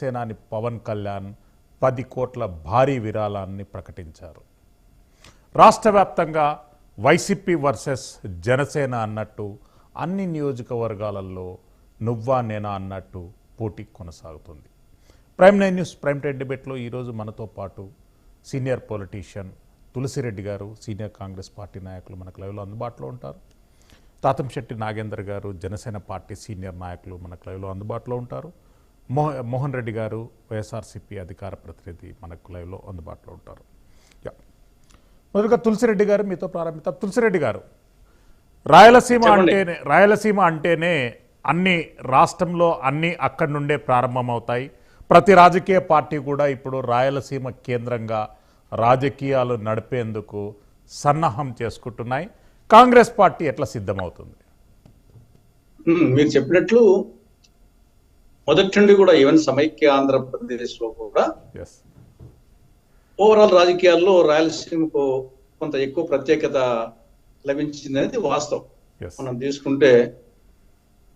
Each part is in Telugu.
సేనాని పవన్ కళ్యాణ్ పది కోట్ల భారీ విరాళాన్ని ప్రకటించారు. రాష్ట్ర వ్యాప్తంగా వైసీపీ వర్సెస్ జనసేన అన్నట్టు అన్ని నియోజకవర్గాలలో నువ్వా నేనా అన్నట్టు పోటీ కొనసాగుతుంది. Prime nine news prime time డిబేట్లో ఈరోజు మనతో పాటు సీనియర్ పొలిటీషియన్ తులసిరెడ్డి గారు సీనియర్ కాంగ్రెస్ పార్టీ నాయకులు మనకు లైవ్లో అందుబాటులో ఉంటారు. తాతంశెట్టి నాగేందర్ గారు జనసేన పార్టీ సీనియర్ నాయకులు మనకు లైవ్లో అందుబాటులో ఉంటారు. మోహ మోహన్ రెడ్డి గారు వైఎస్ఆర్సీపీ అధికార ప్రతినిధి మనకు లైవ్లో అందుబాటులో ఉంటారు. మొదలుగా తులసిరెడ్డి గారు మీతో ప్రారంభిద్దాం. తులసిరెడ్డి గారు రాయలసీమ. అంటేనే రాయలసీమ అంటేనే అన్ని రాష్ట్రంలో అన్ని అక్కడి నుండే ప్రారంభమవుతాయి. ప్రతి రాజకీయ పార్టీ కూడా ఇప్పుడు రాయలసీమ కేంద్రంగా రాజకీయాలు నడిపేందుకు సన్నాహం చేసుకుంటున్నాయి. కాంగ్రెస్ పార్టీ ఎట్లా సిద్ధమవుతుంది? మీరు చెప్పినట్లు మొదటి నుండి కూడా ఈవెన్ సమైక్య ఆంధ్రప్రదేశ్లో కూడా ఓవరాల్ రాజకీయాల్లో రాయలసీమకు కొంత ఎక్కువ ప్రత్యేకత లభించింది అనేది వాస్తవం మనం తీసుకుంటే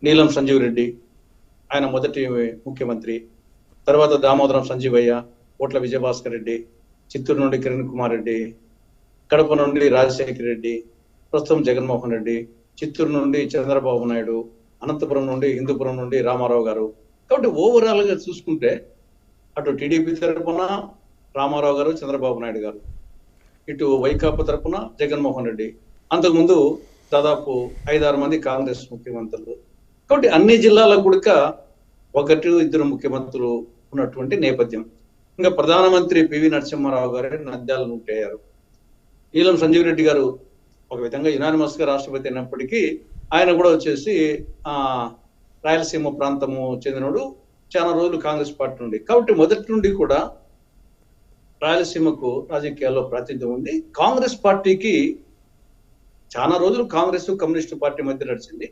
నీలం సంజీవ్ రెడ్డి ఆయన మొదటి ముఖ్యమంత్రి తర్వాత దామోదరం సంజీవయ్య కోట్ల విజయభాస్కర్ రెడ్డి చిత్తూరు నుండి కిరణ్ కుమార్ రెడ్డి కడప నుండి రాజశేఖర్ రెడ్డి ప్రస్తుతం జగన్మోహన్ రెడ్డి చిత్తూరు నుండి చంద్రబాబు నాయుడు అనంతపురం నుండి హిందూపురం నుండి రామారావు గారు కాబట్టి ఓవరాల్గా చూసుకుంటే అటు టీడీపీ తరపున రామారావు గారు చంద్రబాబు నాయుడు గారు ఇటు వైకాపా తరపున జగన్మోహన్ రెడ్డి. అంతకుముందు దాదాపు ఐదారు మంది కాంగ్రెస్ ముఖ్యమంత్రులు. కాబట్టి అన్ని జిల్లాలకు కూడా ఒకటి ఇద్దరు ముఖ్యమంత్రులు ఉన్నటువంటి నేపథ్యం. ఇంకా ప్రధానమంత్రి పివి నరసింహారావు గారే నంద్యాల నుండి అయ్యారు. నీలం సంజీవ్ రెడ్డి గారు ఒక విధంగా యునానిమస్గా రాష్ట్రపతి అయినప్పటికీ ఆయన కూడా వచ్చేసి ఆ రాయలసీమ ప్రాంతము చెందినోడు చాలా రోజులు కాంగ్రెస్ పార్టీ నుండి. కాబట్టి మొదటి నుండి కూడా రాయలసీమకు రాజకీయాల్లో ప్రాతినిధ్యం ఉంది. కాంగ్రెస్ పార్టీకి చాలా రోజులు కాంగ్రెస్ కమ్యూనిస్టు పార్టీ మధ్య నడిచింది.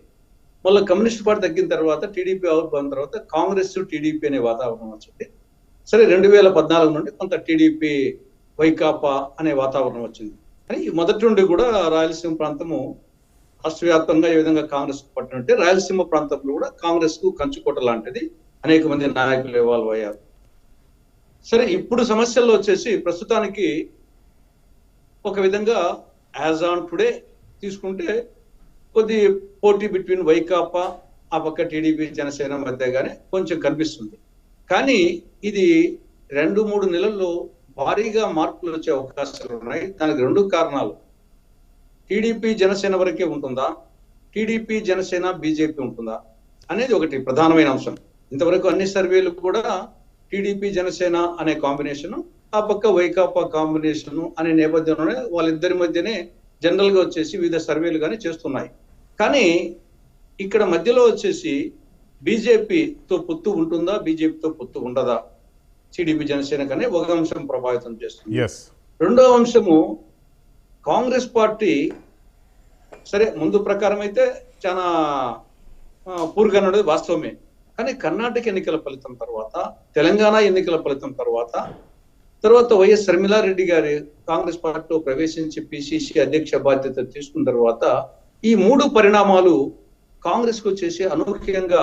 మళ్ళీ కమ్యూనిస్ట్ పార్టీ తగ్గిన తర్వాత టీడీపీ ఆవిర్భావం తర్వాత కాంగ్రెస్ టీడీపీ అనే వాతావరణం వచ్చింది. సరే రెండు వేల పద్నాలుగు నుండి కొంత టీడీపీ వైకాపా అనే వాతావరణం వచ్చింది. కానీ మొదటి నుండి కూడా రాయలసీమ ప్రాంతము రాష్ట్ర వ్యాప్తంగా ఏ విధంగా కాంగ్రెస్ పట్టిన ఉంటే రాయలసీమ ప్రాంతంలో కూడా కాంగ్రెస్కు కంచుకోట లాంటిది అనేక మంది నాయకులు ఇవాల్వ్ అయ్యారు. సరే ఇప్పుడు సమస్యల్లో వచ్చేసి ప్రస్తుతానికి ఒక విధంగా యాజ్ ఆన్ టుడే తీసుకుంటే కొద్ది పోటీ బిట్వీన్ వైకాపా ఆ పక్క టీడీపీ జనసేన మధ్యగానే కొంచెం కనిపిస్తుంది. కానీ ఇది రెండు మూడు నెలల్లో భారీగా మార్పులు వచ్చే అవకాశాలు ఉన్నాయి. దానికి రెండు కారణాలు. టీడీపీ జనసేన వరకే ఉంటుందా? టీడీపీ జనసేన బీజేపీ ఉంటుందా? అనేది ఒకటి ప్రధానమైన అంశం. ఇంతవరకు అన్ని సర్వేలు కూడా టీడీపీ జనసేన అనే కాంబినేషన్ ఆ పక్క వైకాపా కాంబినేషన్ అనే నేపథ్యంలోనే వాళ్ళిద్దరి మధ్యనే జనరల్గా వచ్చేసి వివిధ సర్వేలు కానీ చేస్తున్నాయి. కానీ ఇక్కడ మధ్యలో వచ్చేసి బీజేపీతో పొత్తు ఉంటుందా? బీజేపీతో పొత్తు ఉండదా? టీడీపీ జనసేన కానీ ఒక అంశం ప్రభావితం చేస్తుంది. రెండో అంశము కాంగ్రెస్ పార్టీ సరే ముందు ప్రకారం అయితే చాలా పూర్గా ఉన్నది వాస్తవమే. కానీ కర్ణాటక ఎన్నికల ఫలితం తర్వాత తెలంగాణ ఎన్నికల ఫలితం తర్వాత తర్వాత వైఎస్ శర్మిలారెడ్డి గారి కాంగ్రెస్ పార్టీలో ప్రవేశించి పిసిసి అధ్యక్ష బాధ్యత తీసుకున్న తర్వాత ఈ మూడు పరిణామాలు కాంగ్రెస్కు వచ్చేసి అనూహ్యంగా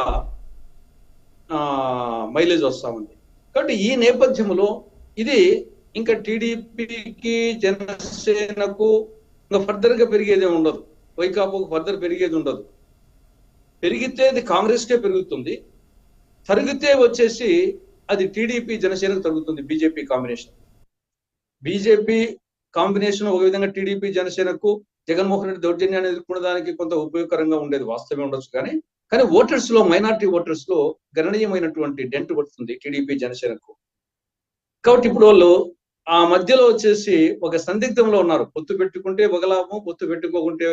మైలేజ్ వస్తా ఉంది. కాబట్టి ఈ నేపథ్యంలో ఇది ఇంకా టీడీపీకి జనసేనకు ఇంకా ఫర్దర్గా పెరిగేదే ఉండదు. వైకాపాకు ఫర్దర్ పెరిగేది ఉండదు. పెరిగితే అది కాంగ్రెస్ కే పెరుగుతుంది. తరిగితే వచ్చేసి అది టీడీపీ జనసేనకు తరుగుతుంది బీజేపీ కాంబినేషన్. బీజేపీ కాంబినేషన్ ఒక విధంగా టీడీపీ జనసేనకు జగన్మోహన్ రెడ్డి దౌర్జన్యాన్ని ఎదుర్కొన్న దానికి కొంత ఉపయోగకరంగా ఉండేది వాస్తవమే ఉండొచ్చు కానీ కానీ ఓటర్స్లో మైనార్టీ ఓటర్స్లో గణనీయమైనటువంటి డెంట్ పడుతుంది టీడీపీ జనసేనకు. కాబట్టి ఇప్పుడు వాళ్ళు ఆ మధ్యలో వచ్చేసి ఒక సందిగ్ధంలో ఉన్నారు. పొత్తు పెట్టుకుంటే ఒక లాభం పొత్తు పెట్టుకోకుంటే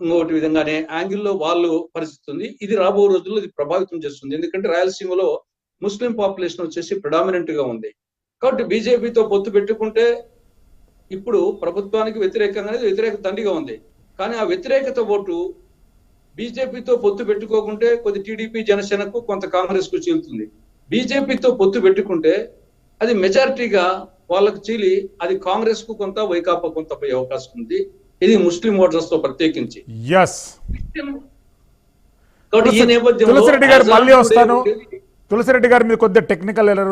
ఇంకొకటి విధంగానే యాంగిల్లో వాళ్ళు పరిస్థితి ఉంది. ఇది రాబో రోజుల్లో ఇది ప్రభావితం చేస్తుంది. ఎందుకంటే రాయలసీమలో ముస్లిం పాపులేషన్ వచ్చేసి ప్రిడామినెంట్గా ఉంది. కాబట్టి బీజేపీతో పొత్తు పెట్టుకుంటే ఇప్పుడు ప్రభుత్వానికి వ్యతిరేకంగా వ్యతిరేక దండిగా ఉంది. కానీ ఆ వ్యతిరేకత ఓటు బీజేపీతో పొత్తు పెట్టుకోకుంటే కొద్ది టీడీపీ జనసేనకు కొంత కాంగ్రెస్కు చీలుతుంది బీజేపీతో పొత్తు పెట్టుకుంటే అది మెజారిటీగా వాళ్ళకు చీలి అది కాంగ్రెస్కు కొంత వైకాపా కొంత పోయే అవకాశం ఉంది. ఇది ముస్లిం ఓటర్స్తో ప్రత్యేకించి తులసిరెడ్డి గారు మళ్ళీ వస్తాను. తులసిరెడ్డి గారు మీరు కొద్దిగా టెక్నికల్ ఎర్రర్